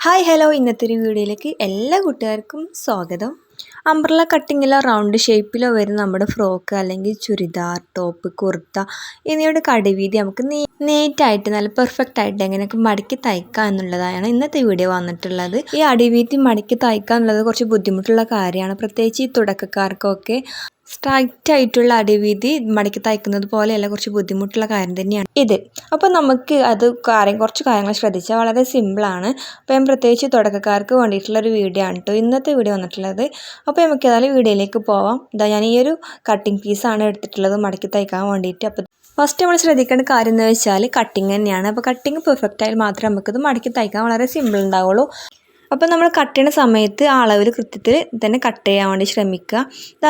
Hi hello. ഇന്നത്തെ ഒരു വീഡിയോയിലേക്ക് എല്ലാ കൂട്ടുകാർക്കും സ്വാഗതം. അംബ്രല കട്ടിങ്ങിലോ റൗണ്ട് ഷേപ്പിലോ വരുന്ന നമ്മുടെ ഫ്രോക്ക് അല്ലെങ്കിൽ ചുരിദാർ ടോപ്പ് കുർത്ത എന്നിവയുടെ കടിവീതി നമുക്ക് നീറ്റായിട്ട് നല്ല പെർഫെക്റ്റ് ആയിട്ട് എങ്ങനെയൊക്കെ മടക്കി തയ്ക്കുക എന്നുള്ളതാണ് ഇന്നത്തെ വീഡിയോ വന്നിട്ടുള്ളത്. ഈ അടിവീതി മടക്കി തയ്ക്കുക എന്നുള്ളത് കുറച്ച് ബുദ്ധിമുട്ടുള്ള കാര്യമാണ്. പ്രത്യേകിച്ച് ഈ തുടക്കക്കാർക്കൊക്കെ സ്ട്രൈറ്റ് ആയിട്ടുള്ള അടിവീതി മടക്കി തയ്ക്കുന്നത് പോലെയല്ല കുറച്ച് ബുദ്ധിമുട്ടുള്ള കാര്യം തന്നെയാണ് ഇത്. അപ്പോൾ നമുക്ക് അത് കാര്യം കുറച്ച് കാര്യങ്ങൾ ശ്രദ്ധിച്ചാൽ വളരെ സിമ്പിളാണ് അപ്പോൾ ഞാൻ പ്രത്യേകിച്ച് തുടക്കക്കാർക്ക് വേണ്ടിയിട്ടുള്ള ഒരു വീഡിയോ ആണ് കേട്ടോ ഇന്നത്തെ വീഡിയോ വന്നിട്ടുള്ളത്. അപ്പോൾ നമുക്ക് ഏതായാലും വീഡിയോയിലേക്ക് പോവാം. ഇതാ ഞാൻ ഈ ഒരു കട്ടിങ് പീസാണ് എടുത്തിട്ടുള്ളത് മടക്കി തയ്ക്കാൻ വേണ്ടിയിട്ട്. അപ്പോൾ ഫസ്റ്റ് നമ്മൾ ശ്രദ്ധിക്കേണ്ട കാര്യം എന്ന് വെച്ചാൽ കട്ടിങ് തന്നെയാണ്. അപ്പോൾ കട്ടിങ് പെർഫെക്റ്റ് ആയാൽ മാത്രമേ നമുക്കിത് മടക്കി തയ്ക്കാൻ വളരെ സിമ്പിൾ ഉണ്ടാവുള്ളൂ. അപ്പോൾ നമ്മൾ കട്ട് ചെയ്യുന്ന സമയത്ത് ആ അളവിൽ കൃത്യത്തിൽ തന്നെ കട്ട് ചെയ്യാൻ വേണ്ടി ശ്രമിക്കുക.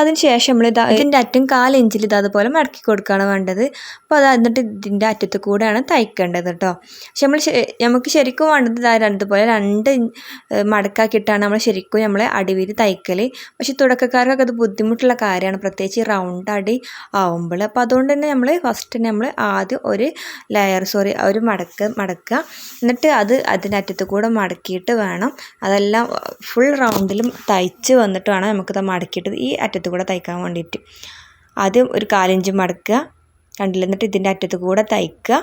അതിന് ശേഷം നമ്മൾ ഇത് ഇതിന്റെ അറ്റം കാൽ ഇഞ്ചിൽ ഇത് അതുപോലെ മടക്കി കൊടുക്കുകയാണ് വേണ്ടത്. അപ്പോൾ അത് എന്നിട്ട് ഇതിന്റെ അറ്റത്ത് കൂടെയാണ് തയ്ക്കേണ്ടത് കേട്ടോ. പക്ഷെ നമ്മൾ നമുക്ക് ശരിക്കും വേണ്ടത് രണ്ടുപോലെ രണ്ട് മടക്കാക്കിയിട്ടാണ് നമ്മൾ ശരിക്കും നമ്മൾ അടിവിൽ തയ്ക്കൽ പക്ഷേ തുടക്കക്കാർക്കൊക്കെ അത് ബുദ്ധിമുട്ടുള്ള കാര്യമാണ്. പ്രത്യേകിച്ച് റൗണ്ട് അടി ആവുമ്പോൾ. അപ്പോൾ അതുകൊണ്ട് തന്നെ നമ്മൾ ഫസ്റ്റ് തന്നെ നമ്മൾ ആദ്യം ഒരു ലെയർ സോറി ഒരു മടക്ക് മടക്കുക. എന്നിട്ട് അത് അതിന്റെ അറ്റത്ത് കൂടെ മടക്കിയിട്ട് വേണം അതെല്ലാം ഫുൾ റൗണ്ടിലും തയ്ച്ച് വന്നിട്ട് വേണം നമുക്കിത് മടക്കിയിട്ട് ഈ അറ്റത്ത് കൂടെ തയ്ക്കാൻ വേണ്ടിയിട്ട്. ആദ്യം ഒരു കാലിഞ്ച് മടക്കുക. കണ്ടില്ല? എന്നിട്ട് ഇതിന്റെ അറ്റത്ത് കൂടെ തയ്ക്കുക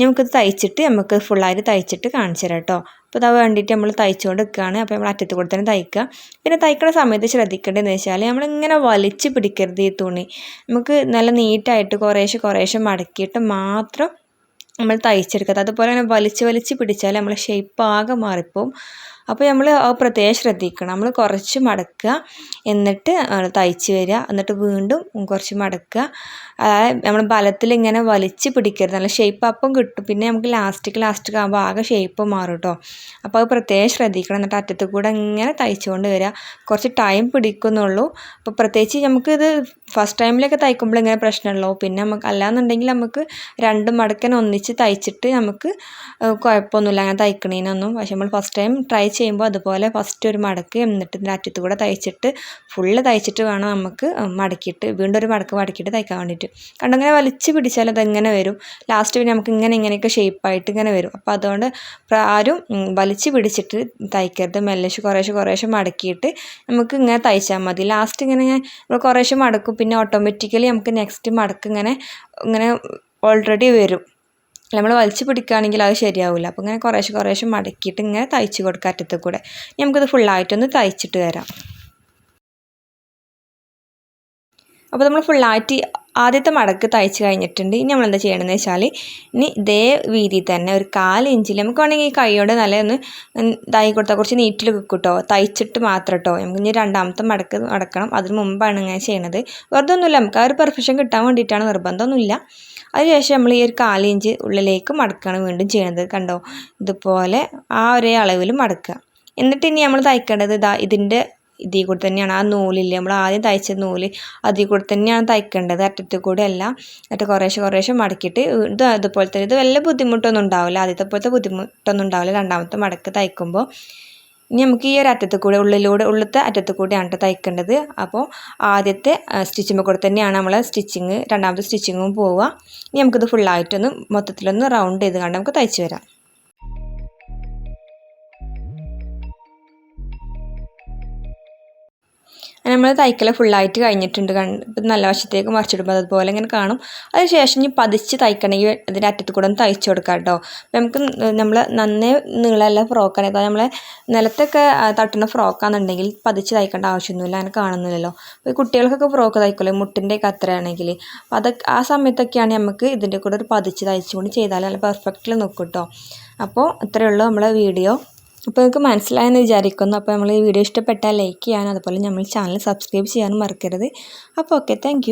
നമുക്കിത് തയ്ച്ചിട്ട് നമുക്ക് ഫുള്ളായിട്ട് തയ്ച്ചിട്ട് കാണിച്ചു തരാം കേട്ടോ. അപ്പോൾ അത് വേണ്ടിയിട്ട് നമ്മൾ തയ്ച്ചുകൊണ്ട് നിൽക്കുകയാണ്. അപ്പോൾ നമ്മൾ അറ്റത്ത് കൂടെ തന്നെ തയ്ക്കുക. പിന്നെ തയ്ക്കുന്ന സമയത്ത് ശ്രദ്ധിക്കേണ്ടതെന്ന് വെച്ചാൽ നമ്മളിങ്ങനെ വലിച്ച് പിടിക്കരുത് ഈ തുണി. നമുക്ക് നല്ല നീറ്റായിട്ട് കുറേശ്ശെ കുറേശ്ശെ മടക്കിയിട്ട് മാത്രം നമ്മൾ തയ്ച്ചെടുക്കുന്നത്. അതുപോലെ തന്നെ വലിച്ച് വലിച്ച് പിടിച്ചാൽ നമ്മളെ ഷേപ്പ് ആകെ മാറിപ്പോവും. അപ്പോൾ നമ്മൾ പ്രത്യേകം ശ്രദ്ധിക്കണം. നമ്മൾ കുറച്ച് മടക്കുക എന്നിട്ട് തയ്ച്ച് വരിക. എന്നിട്ട് വീണ്ടും കുറച്ച് മടക്കുക. അതായത് നമ്മൾ ബലത്തിൽ ഇങ്ങനെ വലിച്ച് പിടിക്കരുത്. നല്ല ഷേപ്പ് അപ്പം കിട്ടും. പിന്നെ നമുക്ക് ലാസ്റ്റിക്ക് ലാസ്റ്റിക്ക് ആകുമ്പോൾ ആകെ ഷേപ്പ് മാറും കേട്ടോ അപ്പോൾ അത് പ്രത്യേകം ശ്രദ്ധിക്കണം. എന്നിട്ട് അറ്റത്ത് കൂടെ ഇങ്ങനെ തയ്ച്ചുകൊണ്ട് വരിക. കുറച്ച് ടൈം പിടിക്കുന്നുള്ളൂ. അപ്പോൾ പ്രത്യേകിച്ച് നമുക്കിത് ഫസ്റ്റ് ടൈമിലൊക്കെ തയ്ക്കുമ്പോൾ ഇങ്ങനെ പ്രശ്നമുള്ളൂ. പിന്നെ നമുക്ക് അല്ലാന്നുണ്ടെങ്കിൽ നമുക്ക് രണ്ട് മടക്കൻ ഒന്നിച്ച് തയ്ച്ചിട്ട് നമുക്ക് കുഴപ്പമൊന്നുമില്ല. അങ്ങനെ തയ്ക്കണേനൊന്നും. പക്ഷെ നമ്മൾ ഫസ്റ്റ് ടൈം ട്രൈ ചെയ്യുമ്പോൾ അതുപോലെ ഫസ്റ്റ് ഒരു മടക്ക് എന്നിട്ട് ഇതിന്റെ അറ്റത്ത് കൂടെ തയ്ച്ചിട്ട് ഫുള്ള് തയ്ച്ചിട്ട് വേണം നമുക്ക് മടക്കിയിട്ട്. വീണ്ടും ഒരു മടക്ക് മടക്കിയിട്ട് തയ്ക്കാൻ വേണ്ടിയിട്ട്. കണ്ടങ്ങനെ വലിച്ച് പിടിച്ചാൽ അതെങ്ങനെ വരും. ലാസ്റ്റ് പിന്നെ നമുക്ക് ഇങ്ങനെ ഇങ്ങനെയൊക്കെ ഷേപ്പായിട്ട് ഇങ്ങനെ വരും. അപ്പോൾ അതുകൊണ്ട് ആരും വലിച്ച് പിടിച്ചിട്ട് തയ്ക്കരുത്. മെല്ലശ് കുറേശ്ശെ കുറേശ്ശെ മടക്കിയിട്ട് നമുക്ക് ഇങ്ങനെ തയ്ച്ചാൽ മതി. ലാസ്റ്റ് ഇങ്ങനെ നമ്മൾ കുറേശ്ശെ മടക്കും. പിന്നെ ഓട്ടോമാറ്റിക്കലി നമുക്ക് നെക്സ്റ്റ് മടക്ക് ഇങ്ങനെ ഇങ്ങനെ ഓൾറെഡി വരും. നമ്മൾ വലിച്ചു പിടിക്കുകയാണെങ്കിൽ അത് ശരിയാവില്ല അപ്പോൾ ഇങ്ങനെ കുറേശ്ശെ കുറേശ്ശെ മടക്കിയിട്ട് ഇങ്ങനെ തയ്ച്ച് കൊടുക്കുക അറ്റത്ത് കൂടെ. നമുക്കിത് ഫുള്ളായിട്ടൊന്ന് തയ്ച്ചിട്ട് വരാം. അപ്പോൾ നമ്മൾ ഫുള്ളായിട്ട് ആദ്യത്തെ മടക്ക് തയ്ച്ച് കഴിഞ്ഞിട്ടുണ്ട്. ഇനി നമ്മൾ എന്താ ചെയ്യണമെന്ന് വെച്ചാൽ ഇനി ഇതേ വീതി തന്നെ ഒരു കാൽ ഇഞ്ചിൽ നമുക്ക് വേണമെങ്കിൽ ഈ കൈയോടെ നല്ല ഒന്ന് ഇതായി കൊടുത്താൽ കുറച്ച് നീറ്റിൽ കിട്ടോ തയ്ച്ചിട്ട് മാത്രം കേട്ടോ നമുക്ക് ഇനി രണ്ടാമത്തെ മടക്ക് മടക്കണം അതിന് മുമ്പാണ് ഇങ്ങനെ ചെയ്യണത്. വെറുതെ ഒന്നുമില്ല നമുക്ക് ആ ഒരു പെർഫെക്ഷൻ കിട്ടാൻ വേണ്ടിയിട്ടാണ്. നിർബന്ധമൊന്നുമില്ല. അതിനുശേഷം നമ്മൾ ഈ ഒരു കാലിഞ്ച് ഉള്ളിലേക്ക് മടക്കുകയാണ് വീണ്ടും ചെയ്യണത് കണ്ടോ? ഇതുപോലെ ആ ഒരേ അളവിൽ മടക്കുക. എന്നിട്ട് ഇനി നമ്മൾ തയ്ക്കേണ്ടത് ഇതാ ഇതിന്റെ ഇതിൽ കൂടെ തന്നെയാണ്. ആ നൂലില്ലേ? നമ്മൾ ആദ്യം തയ്ച്ച നൂൽ അതിൽ കൂടെ തന്നെയാണ് തയ്ക്കേണ്ടത് അറ്റത്ത് കൂടെ അല്ല എന്നിട്ട് കുറേശ്ശെ കുറേശ്ശെ മടക്കിയിട്ട് ഇത് അതുപോലെ തന്നെ ഇത് വല്ല ബുദ്ധിമുട്ടൊന്നും ഉണ്ടാവില്ല. ആദ്യത്തെ പോലത്തെ ബുദ്ധിമുട്ടൊന്നും ഉണ്ടാവില്ല. രണ്ടാമത്തെ മടക്ക് തയ്ക്കുമ്പോൾ ഇനി നമുക്ക് ഈ ഒരു അറ്റത്ത് കൂടെ ഉള്ളിലൂടെ ഉള്ളത്തെ അറ്റത്ത് കൂടെയാണ് തയ്ക്കേണ്ടത്. അപ്പോൾ ആദ്യത്തെ സ്റ്റിച്ചിമ്മ കൂടെ തന്നെയാണ് നമ്മൾ സ്റ്റിച്ചിങ് രണ്ടാമത്തെ സ്റ്റിച്ചിങ്ങും പോവുക. ഇനി നമുക്കിത് ഫുള്ളായിട്ടൊന്ന് മൊത്തത്തിലൊന്ന് റൗണ്ട് ചെയ്ത് കണ്ട് നമുക്ക് തയ്ച്ച് വരാം. നമ്മൾ തയ്ക്കൽ ഫുള്ളായിട്ട് കഴിഞ്ഞിട്ടുണ്ട്. കണ്ട് നല്ല വശത്തേക്ക് മറിച്ചിടുമ്പോൾ അതുപോലെ ഇങ്ങനെ കാണും. അതിനുശേഷം ഇനി പതിച്ച് തയ്ക്കണമെങ്കിൽ അതിന്റെ അറ്റത്ത് കൂടെ ഒന്ന് തയ്ച്ചു കൊടുക്കാം കേട്ടോ നമുക്ക് നമ്മൾ നന്നേ നീളമല്ല ഫ്രോക്കാണ് നമ്മളെ നിലത്തൊക്കെ തട്ടുന്ന ഫ്രോക്കാണെന്നുണ്ടെങ്കിൽ പതിച്ച് തയ്ക്കേണ്ട ആവശ്യമൊന്നുമില്ല. അങ്ങനെ കാണുന്നില്ലല്ലോ. അപ്പോൾ കുട്ടികൾക്കൊക്കെ ഫ്രോക്ക് തയ്ക്കുമല്ലോ മുട്ടിന്റെയൊക്കെ അത്രയാണെങ്കിൽ അപ്പോൾ അതൊക്കെ ആ സമയത്തൊക്കെയാണ് നമുക്ക് ഇതിന്റെ കൂടെ ഒരു പതിച്ച് തയ്ച്ചുകൊണ്ട് ചെയ്താൽ നല്ല പെർഫെക്റ്റിൽ നിൽക്കും കേട്ടോ അപ്പോൾ ഇത്രയേ ഉള്ളൂ നമ്മളെ വീഡിയോ അപ്പോൾ നിങ്ങൾക്ക് മനസ്സിലായെന്ന് വിചാരിക്കുന്നു. അപ്പോൾ നമ്മൾ ഈ വീഡിയോ ഇഷ്ടപ്പെട്ടാൽ ലൈക്ക് ചെയ്യാനും അതുപോലെ നമ്മൾ ചാനൽ സബ്സ്ക്രൈബ് ചെയ്യാനും മറക്കരുത്. അപ്പോൾ ഓക്കെ താങ്ക്